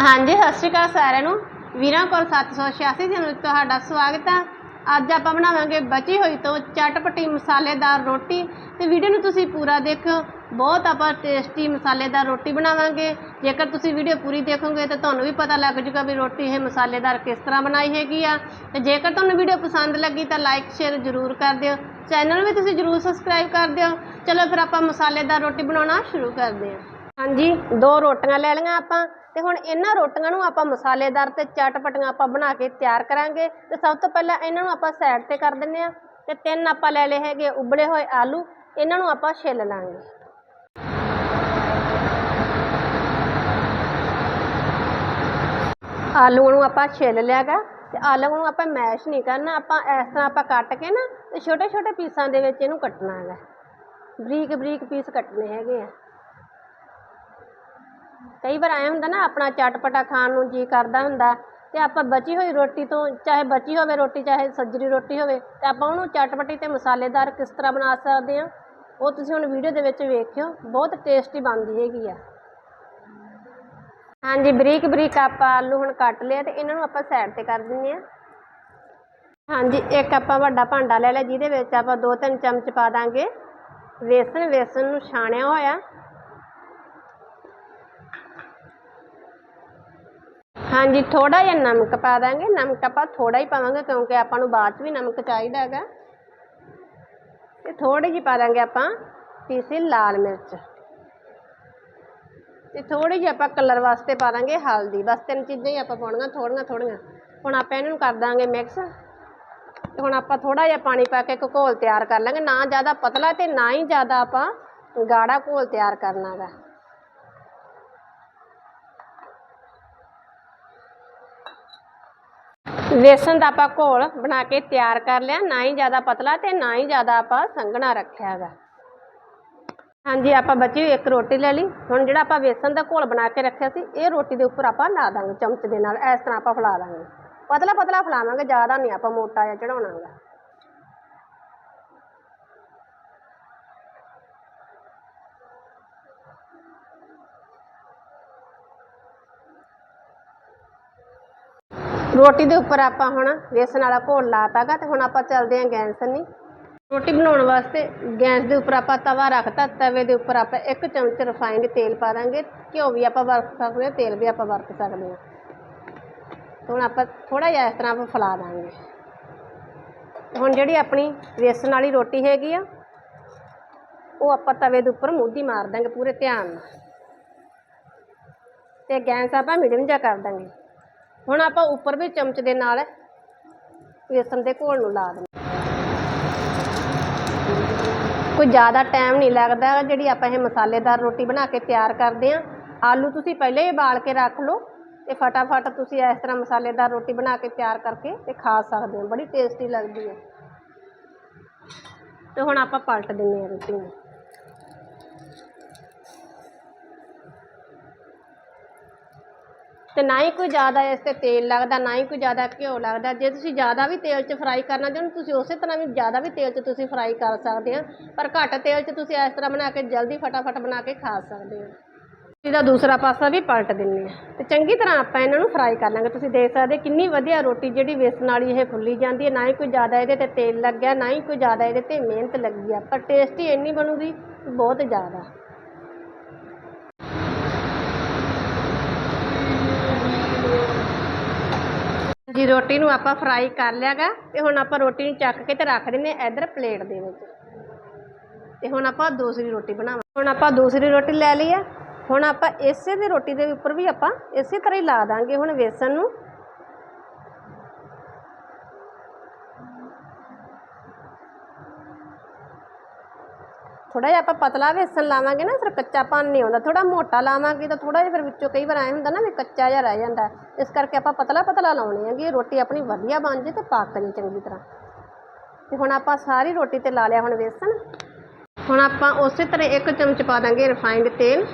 ਹਾਂਜੀ, ਸਤਿ ਸ਼੍ਰੀ ਅਕਾਲ ਸਾਰਿਆਂ ਨੂੰ। ਵੀਰਾਂ ਕੋਲ 786 ਚੈਨਲ ਵਿੱਚ ਤੁਹਾਡਾ ਸਵਾਗਤ ਹੈ ਅੱਜ ਆਪਾਂ ਬਣਾਵਾਂਗੇ ਬਚੀ ਹੋਈ ਤੋਂ ਚਟਪਟੀ ਮਸਾਲੇਦਾਰ ਰੋਟੀ। ਤੇ ਵੀਡੀਓ ਨੂੰ ਤੁਸੀਂ ਪੂਰਾ ਦੇਖਿਓ ਬਹੁਤ ਆਪਾਂ ਟੇਸਟੀ ਮਸਾਲੇਦਾਰ ਰੋਟੀ ਬਣਾਵਾਂਗੇ। ਜੇਕਰ ਤੁਸੀਂ ਵੀਡੀਓ ਪੂਰੀ ਦੇਖੋਗੇ ਤਾਂ ਤੁਹਾਨੂੰ ਵੀ ਪਤਾ ਲੱਗ ਜੂਗਾ ਵੀ ਰੋਟੀ ਇਹ ਮਸਾਲੇਦਾਰ ਕਿਸ ਤਰ੍ਹਾਂ ਬਣਾਈ ਹੈਗੀ ਆ। ਤੇ ਜੇਕਰ ਤੁਹਾਨੂੰ ਵੀਡੀਓ ਪਸੰਦ ਲੱਗੀ ਤਾਂ ਲਾਈਕ, ਸ਼ੇਅਰ ਜ਼ਰੂਰ ਕਰ ਦਿਓ। ਚੈਨਲ ਵੀ ਤੁਸੀਂ ਜ਼ਰੂਰ ਸਬਸਕ੍ਰਾਈਬ ਕਰ ਦਿਓ। ਚਲੋ ਫਿਰ ਆਪਾਂ ਮਸਾਲੇਦਾਰ ਰੋਟੀ ਬਣਾਉਣਾ ਸ਼ੁਰੂ ਕਰਦੇ ਹਾਂ। ਹਾਂਜੀ, ਦੋ ਰੋਟੀਆਂ ਲੈ ਲਈਆਂ ਆਪਾਂ ਤੇ ਹੁਣ ਇਹਨਾਂ ਰੋਟੀਆਂ ਨੂੰ ਆਪਾਂ ਮਸਾਲੇਦਾਰ ਤੇ ਚਟਪਟੀਆਂ ਆਪਾਂ ਬਣਾ ਕੇ ਤਿਆਰ ਕਰਾਂਗੇ ਤੇ ਸਭ ਤੋਂ ਪਹਿਲਾਂ ਇਹਨਾਂ ਨੂੰ ਆਪਾਂ ਸਾਈਡ ਤੇ ਕਰ ਦਿੰਨੇ ਆ ਤੇ ਤਿੰਨ ਆਪਾਂ ਲੈ ਲਏ ਹੈਗੇ ਉਬਲੇ ਹੋਏ ਆਲੂ, ਇਹਨਾਂ ਨੂੰ ਆਪਾਂ ਛਿੱਲ ਲਾਂਗੇ। ਆਲੂਆਂ ਨੂੰ ਆਪਾਂ ਛਿੱਲ ਲਿਆਗਾ ਤੇ ਆਲੂਆਂ ਨੂੰ ਆਪਾਂ ਮੈਸ਼ ਨਹੀਂ ਕਰਨਾ, ਆਪਾਂ ਇਸ ਤਰ੍ਹਾਂ ਆਪਾਂ ਕੱਟ ਕੇ ਨਾ ਤੇ ਛੋਟੇ ਛੋਟੇ ਪੀਸਾਂ ਦੇ ਵਿੱਚ ਇਹਨੂੰ ਕੱਟਣਾ ਹੈਗਾ ਬਰੀਕ ਬਰੀਕ ਪੀਸ ਕੱਟਣੇ ਹੈਗੇ ਆ। ਕਈ ਵਾਰ ਐਂ ਹੁੰਦਾ ਨਾ, ਆਪਣਾ ਚਟਪਟਾ ਖਾਣ ਨੂੰ ਜੀ ਕਰਦਾ ਹੁੰਦਾ ਅਤੇ ਆਪਾਂ ਬਚੀ ਹੋਈ ਰੋਟੀ ਤੋਂ, ਚਾਹੇ ਬਚੀ ਹੋਵੇ ਰੋਟੀ, ਚਾਹੇ ਸੱਜਰੀ ਰੋਟੀ ਹੋਵੇ, ਤੇ ਆਪਾਂ ਉਹਨੂੰ ਚਟਪਟੀ ਅਤੇ ਮਸਾਲੇਦਾਰ ਕਿਸ ਤਰ੍ਹਾਂ ਬਣਾ ਸਕਦੇ ਹਾਂ, ਉਹ ਤੁਸੀਂ ਹੁਣ ਵੀਡੀਓ ਦੇ ਵਿੱਚ ਵੇਖਿਓ, ਬਹੁਤ ਟੇਸਟੀ ਬਣਦੀ ਹੈਗੀ ਆ। ਹਾਂਜੀ, ਬਰੀਕ ਬਰੀਕ ਆਪਾਂ ਆਲੂ ਹੁਣ ਕੱਟ ਲਿਆ ਅਤੇ ਇਹਨਾਂ ਨੂੰ ਆਪਾਂ ਸਾਈਡ ਤੇ ਕਰ ਦਿੰਦੇ ਹਾਂ। ਹਾਂਜੀ, ਇੱਕ ਆਪਾਂ ਵੱਡਾ ਭਾਂਡਾ ਲੈ ਲਿਆ, ਜਿਹਦੇ ਵਿੱਚ ਆਪਾਂ ਦੋ ਤਿੰਨ ਚਮਚ ਪਾ ਦਾਂਗੇ। ਵੇਸਣ ਵੇਸਣ ਨੂੰ ਛਾਣਿਆ ਹੋਇਆ। ਹਾਂਜੀ ਥੋੜਾ ਜਿਹਾ ਨਮਕ ਪਾ ਦਾਂਗੇ। ਨਮਕ ਆਪਾਂ ਥੋੜਾ ਹੀ ਪਾਵਾਂਗੇ ਕਿਉਂਕਿ ਆਪਾਂ ਨੂੰ ਬਾਅਦ 'ਚ ਵੀ ਨਮਕ ਚਾਹੀਦਾ ਹੈਗਾ। ਤੇ ਥੋੜੀ ਜਿਹੀ ਪਾ ਦਾਂਗੇ ਆਪਾਂ ਪੀਸੀ ਲਾਲ ਮਿਰਚ। ਤੇ ਥੋੜੀ ਜਿਹੀ ਆਪਾਂ ਕਲਰ ਵਾਸਤੇ ਪਾ ਦਾਂਗੇ ਹਲਦੀ। ਬਸ ਤਿੰਨ ਚੀਜ਼ਾਂ ਹੀ ਆਪਾਂ ਪਾਉਣੀਆਂ ਥੋੜੀਆਂ ਥੋੜੀਆਂ ਹੁਣ ਆਪਾਂ ਇਹਨਾਂ ਨੂੰ ਕਰ ਦਾਂਗੇ ਮਿਕਸ। ਤੇ ਹੁਣ ਆਪਾਂ ਥੋੜਾ ਜਿਹਾ ਪਾਣੀ ਪਾ ਕੇ ਇੱਕ ਘੋਲ ਤਿਆਰ ਕਰ ਲਾਂਗੇ। ਨਾ ਜ਼ਿਆਦਾ ਪਤਲਾ ਤੇ ਨਾ ਹੀ ਜ਼ਿਆਦਾ ਆਪਾਂ ਗਾੜਾ ਘੋਲ ਤਿਆਰ ਕਰਨਾ ਵੇਸਣ ਦਾ ਆਪਾਂ ਘੋਲ ਬਣਾ ਕੇ ਤਿਆਰ ਕਰ ਲਿਆ, ਨਾ ਹੀ ਜ਼ਿਆਦਾ ਪਤਲਾ ਤੇ ਨਾ ਹੀ ਜ਼ਿਆਦਾ ਆਪਾਂ ਸੰਘਣਾ ਰੱਖਿਆ ਹੈਗਾ ਹਾਂਜੀ, ਆਪਾਂ ਬਚੀ ਇੱਕ ਰੋਟੀ ਲੈ ਲਈ। ਹੁਣ ਜਿਹੜਾ ਆਪਾਂ ਵੇਸਣ ਦਾ ਘੋਲ ਬਣਾ ਕੇ ਰੱਖਿਆ ਸੀ, ਇਹ ਰੋਟੀ ਦੇ ਉੱਪਰ ਆਪਾਂ ਲਾ ਦਾਂਗੇ, ਚਮਚ ਦੇ ਨਾਲ। ਇਸ ਤਰ੍ਹਾਂ ਆਪਾਂ ਫੈਲਾ ਦਾਂਗੇ। ਪਤਲਾ ਪਤਲਾ ਫੈਲਾਵਾਂਗੇ, ਜ਼ਿਆਦਾ ਨਹੀਂ ਆਪਾਂ ਮੋਟਾ ਜਿਹਾ ਚੜਾਉਣਾਗਾ ਰੋਟੀ ਦੇ ਉੱਪਰ ਆਪਾਂ ਹੁਣ ਵੇਸਣ ਵਾਲਾ ਘੋਲ ਲਾਤਾਗਾ ਤੇ ਹੁਣ ਆਪਾਂ ਚੱਲਦੇ ਆਂ ਗੈਸ ਨਹੀਂ ਰੋਟੀ ਬਣਾਉਣ ਵਾਸਤੇ ਗੈਸ ਦੇ ਉੱਪਰ ਆਪਾਂ ਤਵਾ ਰੱਖਤਾ, ਤਵੇ ਦੇ ਉੱਪਰ ਆਪਾਂ ਇੱਕ ਚਮਚ ਰਿਫਾਈਨਡ ਤੇਲ ਪਾ ਦਾਂਗੇ। ਘਿਓ ਵੀ ਆਪਾਂ ਵਰਤ ਸਕਦੇ ਹਾਂ, ਤੇਲ ਵੀ ਆਪਾਂ ਵਰਤ ਸਕਦੇ ਹਾਂ। ਹੁਣ ਆਪਾਂ ਥੋੜਾ ਜਿਹਾ ਇਸ ਤਰ੍ਹਾਂ ਆਪਾਂ ਫੈਲਾ ਦਾਂਗੇ। ਹੁਣ ਜਿਹੜੀ ਆਪਣੀ ਵੇਸਣ ਵਾਲੀ ਰੋਟੀ ਹੈਗੀ ਆ, ਉਹ ਆਪਾਂ ਤਵੇ ਦੇ ਉੱਪਰ ਮੂਧੀ ਮਾਰ ਦਾਂਗੇ ਪੂਰੇ ਧਿਆਨ ਨਾਲ। ਤੇ ਗੈਸ ਆਪਾਂ ਮੀਡੀਅਮ ਜਿਹਾ ਕਰ ਦਾਂਗੇ। ਹੁਣ ਆਪਾਂ ਉੱਪਰ ਵੀ ਚਮਚ ਦੇ ਨਾਲ ਵੇਸਣ ਦੇ ਘੋਲ ਨੂੰ ਲਾ ਦਿੰਦੇ ਕੋਈ ਜ਼ਿਆਦਾ ਟਾਈਮ ਨਹੀਂ ਲੱਗਦਾ ਜਿਹੜੀ ਆਪਾਂ ਇਹ ਮਸਾਲੇਦਾਰ ਰੋਟੀ ਬਣਾ ਕੇ ਤਿਆਰ ਕਰਦੇ ਆਂ ਆਲੂ ਤੁਸੀਂ ਪਹਿਲੇ ਹੀ ਉਬਾਲ ਕੇ ਰੱਖ ਲਓ ਤੇ ਫਟਾਫਟ ਤੁਸੀਂ ਇਸ ਤਰ੍ਹਾਂ ਮਸਾਲੇਦਾਰ ਰੋਟੀ ਬਣਾ ਕੇ ਤਿਆਰ ਕਰਕੇ ਤੇ ਖਾ ਸਕਦੇ ਹੋ। ਬੜੀ ਟੇਸਟੀ ਲੱਗਦੀ ਹੈ। ਤੇ ਹੁਣ ਆਪਾਂ ਪਲਟ ਦਿੰਦੇ ਹਾਂ ਰੋਟੀ ਨੂੰ। ਤੇ ਨਾ ਹੀ ਕੋਈ ਜ਼ਿਆਦਾ ਇਸ ਤੇ ਤੇਲ ਲੱਗਦਾ, ਨਾ ਹੀ ਕੋਈ ਜ਼ਿਆਦਾ ਘਿਓ ਲੱਗਦਾ। ਜੇ ਤੁਸੀਂ ਜ਼ਿਆਦਾ ਵੀ ਤੇਲ 'ਚ ਫਰਾਈ ਕਰਨਾ ਚਾਹੁੰਦੇ ਤੁਸੀਂ ਉਸੇ ਤਰ੍ਹਾਂ ਵੀ ਜ਼ਿਆਦਾ ਵੀ ਤੇਲ 'ਚ ਤੁਸੀਂ ਫਰਾਈ ਕਰ ਸਕਦੇ ਆ ਪਰ ਘੱਟ ਤੇਲ 'ਚ ਤੁਸੀਂ ਇਸ ਤਰ੍ਹਾਂ ਬਣਾ ਕੇ ਜਲਦੀ ਫਟਾਫਟ ਬਣਾ ਕੇ ਖਾ ਸਕਦੇ ਹੋ। ਇਹਦਾ ਦੂਸਰਾ ਪਾਸਾ ਵੀ ਪਲਟ ਦਿੰਨੇ ਆ। ਤੇ ਚੰਗੀ ਤਰ੍ਹਾਂ ਆਪਾਂ ਇਹਨਾਂ ਨੂੰ ਫਰਾਈ ਕਰ ਲਾਂਗੇ। ਤੁਸੀਂ ਦੇਖ ਸਕਦੇ ਕਿੰਨੀ ਵਧੀਆ ਰੋਟੀ ਜਿਹੜੀ ਵੇਸਣ ਵਾਲੀ ਇਹ ਫੁੱਲੀ ਜਾਂਦੀ ਹੈ। ਨਾ ਹੀ ਕੋਈ ਜ਼ਿਆਦਾ ਇਹਦੇ ਤੇ ਤੇਲ ਲੱਗਿਆ, ਨਾ ਹੀ ਕੋਈ ਜ਼ਿਆਦਾ ਇਹਦੇ ਤੇ ਮਿਹਨਤ ਲੱਗੀ ਆ। ਪਰ ਟੇਸਟੀ ਇੰਨੀ ਬਣੂਗੀ, ਬਹੁਤ ਜ਼ਿਆਦਾ। ਜੀ, ਰੋਟੀ ਨੂੰ ਆਪਾਂ ਫਰਾਈ ਕਰ ਲਿਆਗਾ ਤੇ ਹੁਣ ਆਪਾਂ ਰੋਟੀ ਨੂੰ ਚੱਕ ਕੇ ਤੇ ਰੱਖ ਦਿੰਨੇ ਇੱਧਰ ਪਲੇਟ ਦੇ ਵਿੱਚ। ਤੇ ਹੁਣ ਆਪਾਂ ਦੂਸਰੀ ਰੋਟੀ ਬਣਾਵਾਂ ਹੁਣ ਆਪਾਂ ਦੂਸਰੀ ਰੋਟੀ ਲੈ ਲਈ ਆ। ਹੁਣ ਆਪਾਂ ਇਸੇ ਦੀ ਰੋਟੀ ਦੇ ਉੱਪਰ ਵੀ ਆਪਾਂ ਇਸੇ ਤਰ੍ਹਾਂ ਹੀ ਲਾ ਦਾਂਗੇ। ਹੁਣ ਵੇਸਣ ਨੂੰ ਥੋੜਾ ਜਿਹਾ ਆਪਾਂ ਪਤਲਾ ਵੇਸਣ ਲਾਵਾਂਗੇ ਨਾ, ਫਿਰ ਕੱਚਾਪਨ ਨਹੀਂ ਆਉਂਦਾ। ਥੋੜਾ ਮੋਟਾ ਲਾਵਾਂਗੇ ਤਾਂ ਥੋੜਾ ਜਿਹਾ ਫਿਰ ਵਿੱਚੋਂ ਕਈ ਵਾਰ ਐ ਹੁੰਦਾ ਨਾ ਵੀ ਕੱਚਾ ਜਿਹਾ ਰਹਿ ਜਾਂਦਾ। ਇਸ ਕਰਕੇ ਆਪਾਂ ਪਤਲਾ ਪਤਲਾ ਲਾਉਣੇ ਹੈਗੇ ਇਹ ਰੋਟੀ ਆਪਣੀ ਵਧੀਆ ਬਣ ਜੇ ਤੇ ਪੱਕ ਜੇ ਚੰਗੀ ਤਰ੍ਹਾਂ। ਤੇ ਹੁਣ ਆਪਾਂ ਸਾਰੀ ਰੋਟੀ ਤੇ ਲਾ ਲਿਆ ਹੁਣ ਵੇਸਣ। ਹੁਣ ਆਪਾਂ ਉਸੇ ਤਰ੍ਹਾਂ ਇੱਕ ਚਮਚ ਪਾ ਦਾਂਗੇ ਰਿਫਾਈਨਡ ਤੇਲ।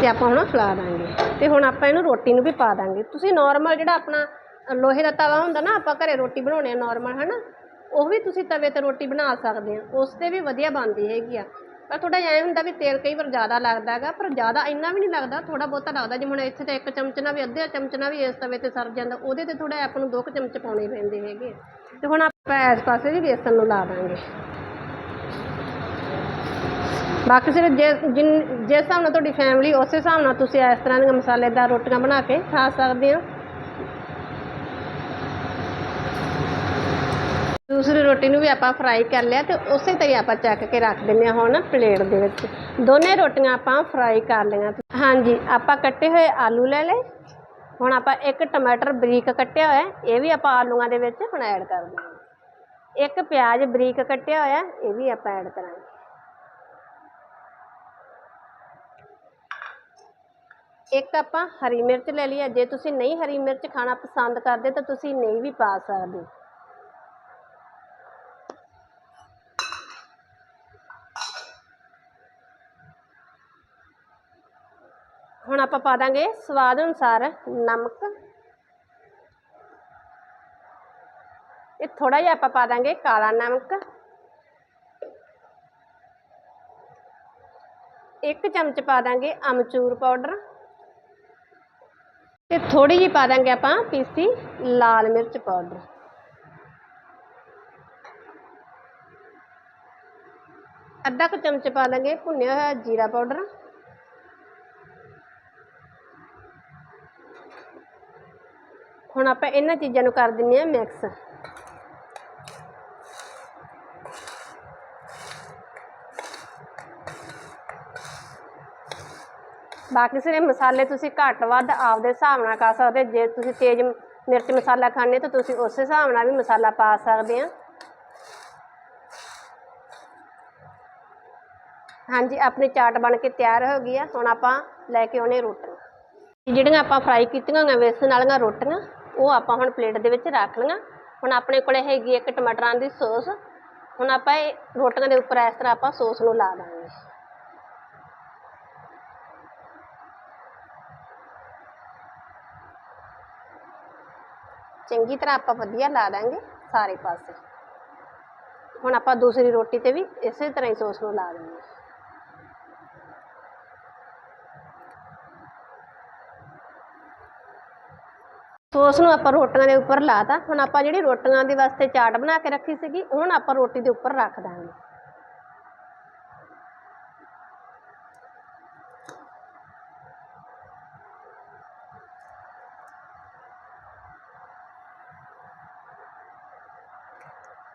ਤੇ ਆਪਾਂ ਹੁਣ ਫੈਲਾ ਦਾਂਗੇ। ਤੇ ਹੁਣ ਆਪਾਂ ਇਹਨੂੰ ਰੋਟੀ ਨੂੰ ਵੀ ਪਾ ਦਾਂਗੇ। ਤੁਸੀਂ ਨਾਰਮਲ ਜਿਹੜਾ ਆਪਣਾ ਲੋਹੇ ਦਾ ਤਵਾ ਹੁੰਦਾ ਨਾ, ਆਪਾਂ ਘਰੇ ਰੋਟੀ ਬਣਾਉਣੇ ਆ ਨਾਰਮਲ ਹਨਾ? ਉਹ ਵੀ ਤੁਸੀਂ ਤਵੇ ਤੇ ਰੋਟੀ ਬਣਾ ਸਕਦੇ ਆ। ਉਸ ਤੇ ਵੀ ਵਧੀਆ ਬਣਦੀ ਹੈਗੀ ਆ। ਪਰ ਥੋੜਾ ਜਿਹਾ ਐਂ ਹੁੰਦਾ ਵੀ ਤੇਲ ਕਈ ਵਾਰ ਜ਼ਿਆਦਾ ਲੱਗਦਾ ਹੈਗਾ, ਪਰ ਜ਼ਿਆਦਾ ਇੰਨਾ ਵੀ ਨਹੀਂ ਲੱਗਦਾ ਥੋੜਾ ਬਹੁਤਾ ਲੱਗਦਾ। ਜਿਵੇਂ ਹੁਣ ਇੱਥੇ ਤਾਂ ਇੱਕ ਚਮਚ ਨਾਲ ਵੀ, ਅੱਧੇ ਚਮਚ ਨਾਲ ਵੀ ਇਸ ਤਵੇ ਤੇ ਸਰ ਜਾਂਦਾ, ਉਹਦੇ ਤੇ ਥੋੜਾ ਆਪਾਂ ਨੂੰ ਦੋ ਕੁ ਚਮਚ ਪਾਉਣੇ ਪੈਂਦੇ ਹੈਗੇ ਤੇ ਹੁਣ ਆਪਾਂ ਇਸ ਪਾਸੇ ਵੀ ਬੇਸਨ ਨੂੰ ਲਾ ਦਾਂਗੇ। ਬਾਕੀ ਸਿਰਫ ਜੇ, ਜਿਨ, ਜਿਸ ਹਿਸਾਬ ਨਾਲ ਤੁਹਾਡੀ ਫੈਮਿਲੀ ਉਸੇ ਹਿਸਾਬ ਨਾਲ ਤੁਸੀਂ ਇਸ ਤਰ੍ਹਾਂ ਦੀਆਂ ਮਸਾਲੇਦਾਰ ਰੋਟੀਆਂ ਬਣਾ ਕੇ ਖਾ ਸਕਦੇ ਹੋ ਦੂਸਰੀ ਰੋਟੀ ਨੂੰ ਵੀ ਆਪਾਂ ਫਰਾਈ ਕਰ ਲਿਆ ਤੇ ਉਸੇ ਤਰ੍ਹਾਂ ਹੀ ਆਪਾਂ ਚੱਕ ਕੇ ਰੱਖ ਦਿੰਦੇ ਹਾਂ ਹੁਣ ਪਲੇਟ ਦੇ ਵਿੱਚ। ਦੋਨੇ ਰੋਟੀਆਂ ਆਪਾਂ ਫਰਾਈ ਕਰ ਲਈਆਂ। ਹਾਂਜੀ, ਆਪਾਂ ਕੱਟੇ ਹੋਏ ਆਲੂ ਲੈ ਲਏ। ਹੁਣ ਆਪਾਂ ਇੱਕ ਟਮਾਟਰ ਬਰੀਕ ਕੱਟਿਆ ਹੋਇਆ, ਇਹ ਵੀ ਆਪਾਂ ਆਲੂਆਂ ਦੇ ਵਿੱਚ ਹੁਣ ਐਡ ਕਰ ਦਿੰਦੇ ਇੱਕ ਪਿਆਜ਼ ਬਰੀਕ ਕੱਟਿਆ ਹੋਇਆ, ਇਹ ਵੀ ਆਪਾਂ ਐਡ ਕਰਾਂਗੇ। ਇੱਕ ਆਪਾਂ ਹਰੀ ਮਿਰਚ ਲੈ ਲਈ ਜੇ ਤੁਸੀਂ ਨਹੀਂ ਹਰੀ ਮਿਰਚ ਖਾਣਾ ਪਸੰਦ ਕਰਦੇ ਤਾਂ ਤੁਸੀਂ ਨਹੀਂ ਵੀ ਪਾ ਸਕਦੇ। ਹੁਣ ਆਪਾਂ ਪਾ ਦਾਂਗੇ ਸਵਾਦ ਅਨੁਸਾਰ ਨਮਕ। ਇਹ ਥੋੜਾ ਜਿਹਾ ਆਪਾਂ ਪਾ ਦਾਂਗੇ ਕਾਲਾ ਨਮਕ। ਇੱਕ ਚਮਚ ਪਾ ਦਾਂਗੇ ਅਮਚੂਰ ਪਾਊਡਰ। ਤੇ ਥੋੜੀ ਜਿਹੀ ਪਾ ਦਾਂਗੇ ਆਪਾਂ ਪੀਸੀ ਲਾਲ ਮਿਰਚ ਪਾਊਡਰ। ਅੱਧਾ ਕੁ ਚਮਚ ਪਾ ਦਾਂਗੇ ਭੁੰਨਿਆ ਹੋਇਆ ਜੀਰਾ ਪਾਊਡਰ। ਹੁਣ ਆਪਾਂ ਇਹਨਾਂ ਚੀਜ਼ਾਂ ਨੂੰ ਕਰ ਦਿੰਨੇ ਆ ਮਿਕਸ ਬਾਕੀ ਸਾਰੇ ਮਸਾਲੇ ਤੁਸੀਂ ਘੱਟ ਵੱਧ ਆਪਦੇ ਹਿਸਾਬ ਨਾਲ ਕਰ ਸਕਦੇ, ਜੇ ਤੁਸੀਂ ਤੇਜ਼ ਮਿਰਚ ਮਸਾਲਾ ਖਾਣੇ ਤਾਂ ਤੁਸੀਂ ਉਸੇ ਹਿਸਾਬ ਨਾਲ ਵੀ ਮਸਾਲਾ ਪਾ ਸਕਦੇ ਆ। ਹਾਂਜੀ, ਆਪਣੀ ਚਾਟ ਬਣ ਕੇ ਤਿਆਰ ਹੋ ਗਈ ਆ, ਹੁਣ ਆਪਾਂ ਲੈ ਕੇ ਆਉਣੇ ਰੋਟੀਆਂ। ਜਿਹੜੀਆਂ ਆਪਾਂ ਫਰਾਈ ਕੀਤੀਆਂ ਹੋਈਆਂ ਵੇਸਣ ਵਾਲੀਆਂ ਰੋਟੀਆਂ ਉਹ ਆਪਾਂ ਹੁਣ ਪਲੇਟ ਦੇ ਵਿੱਚ ਰੱਖ ਲਈਆਂ। ਹੁਣ ਆਪਣੇ ਕੋਲੇ ਹੈਗੀ ਇੱਕ ਟਮਾਟਰਾਂ ਦੀ ਸੌਸ। ਹੁਣ ਆਪਾਂ ਇਹ ਰੋਟੀਆਂ ਦੇ ਉੱਪਰ ਇਸ ਤਰ੍ਹਾਂ ਆਪਾਂ ਸੌਸ ਨੂੰ ਲਾ ਦਾਂਗੇ। ਚੰਗੀ ਤਰ੍ਹਾਂ ਆਪਾਂ ਵਧੀਆ ਲਾ ਦਾਂਗੇ ਸਾਰੇ ਪਾਸੇ। ਹੁਣ ਆਪਾਂ ਦੂਸਰੀ ਰੋਟੀ ਤੇ ਵੀ ਇਸੇ ਤਰ੍ਹਾਂ ਹੀ ਸੌਸ ਨੂੰ ਲਾ ਦਾਂਗੇ। ਸੌਸ ਨੂੰ ਆਪਾਂ ਰੋਟੀਆਂ ਦੇ ਉੱਪਰ ਲਾਤਾ। ਹੁਣ ਆਪਾਂ ਜਿਹੜੀ ਰੋਟੀਆਂ ਦੇ ਵਾਸਤੇ ਚਾਟ ਬਣਾ ਕੇ ਰੱਖੀ ਸੀਗੀ ਹੁਣ ਆਪਾਂ ਰੋਟੀ ਦੇ ਉੱਪਰ ਰੱਖ ਦਾਂਗੇ।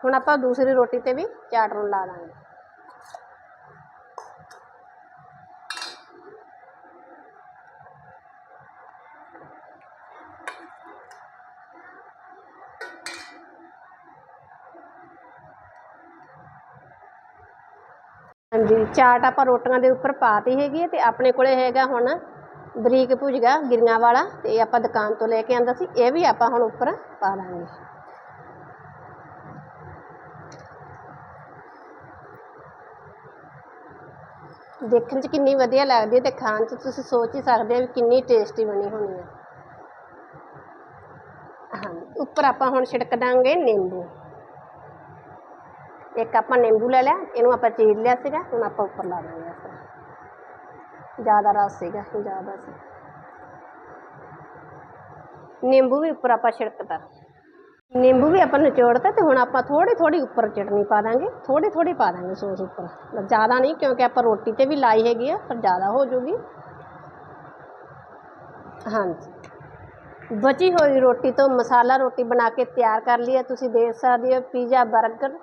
ਹੁਣ ਆਪਾਂ ਦੂਸਰੀ ਰੋਟੀ ਤੇ ਵੀ ਚਾਟ ਨੂੰ ਲਾ ਦਾਂਗੇ। ਹਾਂਜੀ, ਚਾਟ ਆਪਾਂ ਰੋਟੀਆਂ ਦੇ ਉੱਪਰ ਪਾਤੀ ਹੈਗੀ ਹੈ ਤੇ ਆਪਣੇ ਕੋਲੇ ਹੈਗਾ ਹੁਣ ਬਰੀਕ ਭੁਜਗਾ ਗਿਰੀਆਂ ਵਾਲਾ ਤੇ ਇਹ ਆਪਾਂ ਦੁਕਾਨ ਤੋਂ ਲੈ ਕੇ ਆਂਦਾ ਸੀ, ਇਹ ਵੀ ਆਪਾਂ ਹੁਣ ਉੱਪਰ ਪਾ ਲਾਂਗੇ ਦੇਖਣ 'ਚ ਕਿੰਨੀ ਵਧੀਆ ਲੱਗਦੀ ਹੈ ਤੇ ਖਾਣ 'ਚ ਤੁਸੀਂ ਸੋਚ ਹੀ ਸਕਦੇ ਹੋ ਵੀ ਕਿੰਨੀ ਟੇਸਟੀ ਬਣੀ ਹੋਣੀ ਹੈ ਹਾਂ ਉੱਪਰ ਆਪਾਂ ਹੁਣ ਛਿੜਕ ਦਾਂਗੇ ਨਿੰਬੂ। ਇੱਕ ਆਪਾਂ ਨਿੰਬੂ ਲੈ ਲਿਆ, ਇਹਨੂੰ ਆਪਾਂ ਚੀਰ ਲਿਆ ਸੀਗਾ, ਹੁਣ ਆਪਾਂ ਉੱਪਰ ਲਾ ਦਾਂਗੇ ਇਸ ਜ਼ਿਆਦਾ ਰਸ ਸੀਗਾ, ਜ਼ਿਆਦਾ ਸੀ। ਨਿੰਬੂ ਵੀ ਉੱਪਰ ਆਪਾਂ ਛਿੜਕਤਾ। ਨਿੰਬੂ ਵੀ ਆਪਾਂ ਨਿਚੋੜਤਾ ਤੇ ਹੁਣ ਆਪਾਂ ਥੋੜੀ ਥੋੜੀ ਉੱਪਰ ਚਟਨੀ ਪਾ ਦਾਂਗੇ ਥੋੜੀ ਥੋੜੀ ਪਾ ਦਾਂਗੇ ਸੋਸ ਉੱਪਰ। ਜ਼ਿਆਦਾ ਨਹੀਂ, ਕਿਉਂਕਿ ਆਪਾਂ ਰੋਟੀ ਤੇ ਵੀ ਲਾਈ ਹੈਗੀ ਆ, ਪਰ ਜ਼ਿਆਦਾ ਹੋ ਜੂਗੀ। ਹਾਂਜੀ। ਬਚੀ ਹੋਈ ਰੋਟੀ ਤੋਂ ਮਸਾਲਾ ਰੋਟੀ ਬਣਾ ਕੇ ਤਿਆਰ ਕਰ ਲਈ ਹੈ ਤੁਸੀਂ ਦੇਖ ਸਕਦੇ ਹੋ ਪੀਜ਼ਾ 버ਗਰ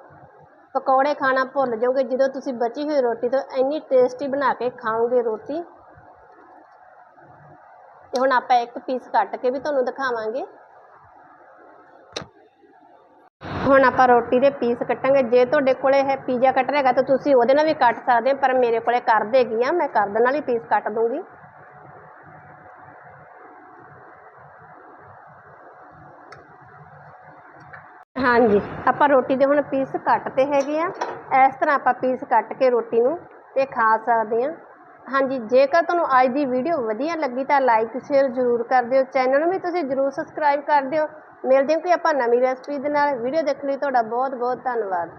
ਪਕੌੜੇ ਖਾਣਾ ਭੁੱਲ ਜਾਓਗੇ। ਜਦੋਂ ਤੁਸੀਂ ਬਚੀ ਹੋਈ ਰੋਟੀ ਤੋਂ ਇੰਨੀ ਟੇਸਟੀ ਬਣਾ ਕੇ ਖਾਓਗੇ ਰੋਟੀ, ਤੇ ਹੁਣ ਆਪਾਂ ਇੱਕ ਪੀਸ ਕੱਟ ਕੇ ਵੀ ਤੁਹਾਨੂੰ ਦਿਖਾਵਾਂਗੇ। ਹੁਣ ਆਪਾਂ ਰੋਟੀ ਦੇ ਪੀਸ ਕੱਟਾਂਗੇ। ਜੇ ਤੁਹਾਡੇ ਕੋਲੇ ਹੈ ਪੀਜ਼ਾ ਕਟਰ ਹੈਗਾ ਤਾਂ ਤੁਸੀਂ ਉਹਦੇ ਨਾਲ ਵੀ ਕੱਟ ਸਕਦੇ ਹੋ, ਪਰ ਮੇਰੇ ਕੋਲੇ ਕਰ ਦੇਗੀ ਆ, ਮੈਂ ਕਰ ਕਰਦ ਨਾਲ ਹੀ ਪੀਸ ਕੱਟ ਦੂੰਗੀ। ਹਾਂਜੀ, ਆਪਾਂ ਰੋਟੀ ਦੇ ਹੁਣ ਪੀਸ ਕੱਟ ਤੇ ਹੈਗੇ ਆ। ਇਸ ਤਰ੍ਹਾਂ ਆਪਾਂ ਪੀਸ ਕੱਟ ਕੇ ਰੋਟੀ ਨੂੰ ਤੇ ਖਾ ਸਕਦੇ ਆ। ਹਾਂਜੀ, ਜੇਕਰ ਤੁਹਾਨੂੰ ਅੱਜ ਦੀ ਵੀਡੀਓ ਵਧੀਆ ਲੱਗੀ ਤਾਂ ਲਾਈਕ ਸ਼ੇਅਰ ਜ਼ਰੂਰ ਕਰ ਦਿਓ। ਚੈਨਲ ਨੂੰ ਵੀ ਤੁਸੀਂ ਜ਼ਰੂਰ ਸਬਸਕ੍ਰਾਈਬ ਕਰ ਦਿਓ। ਮਿਲਦੇ ਹਾਂ ਕਿ ਆਪਾਂ ਨਵੀਂ ਰੈਸਪੀ ਦੇ ਨਾਲ। ਵੀਡੀਓ ਦੇਖਣ ਲਈ ਤੁਹਾਡਾ ਬਹੁਤ ਬਹੁਤ ਧੰਨਵਾਦ।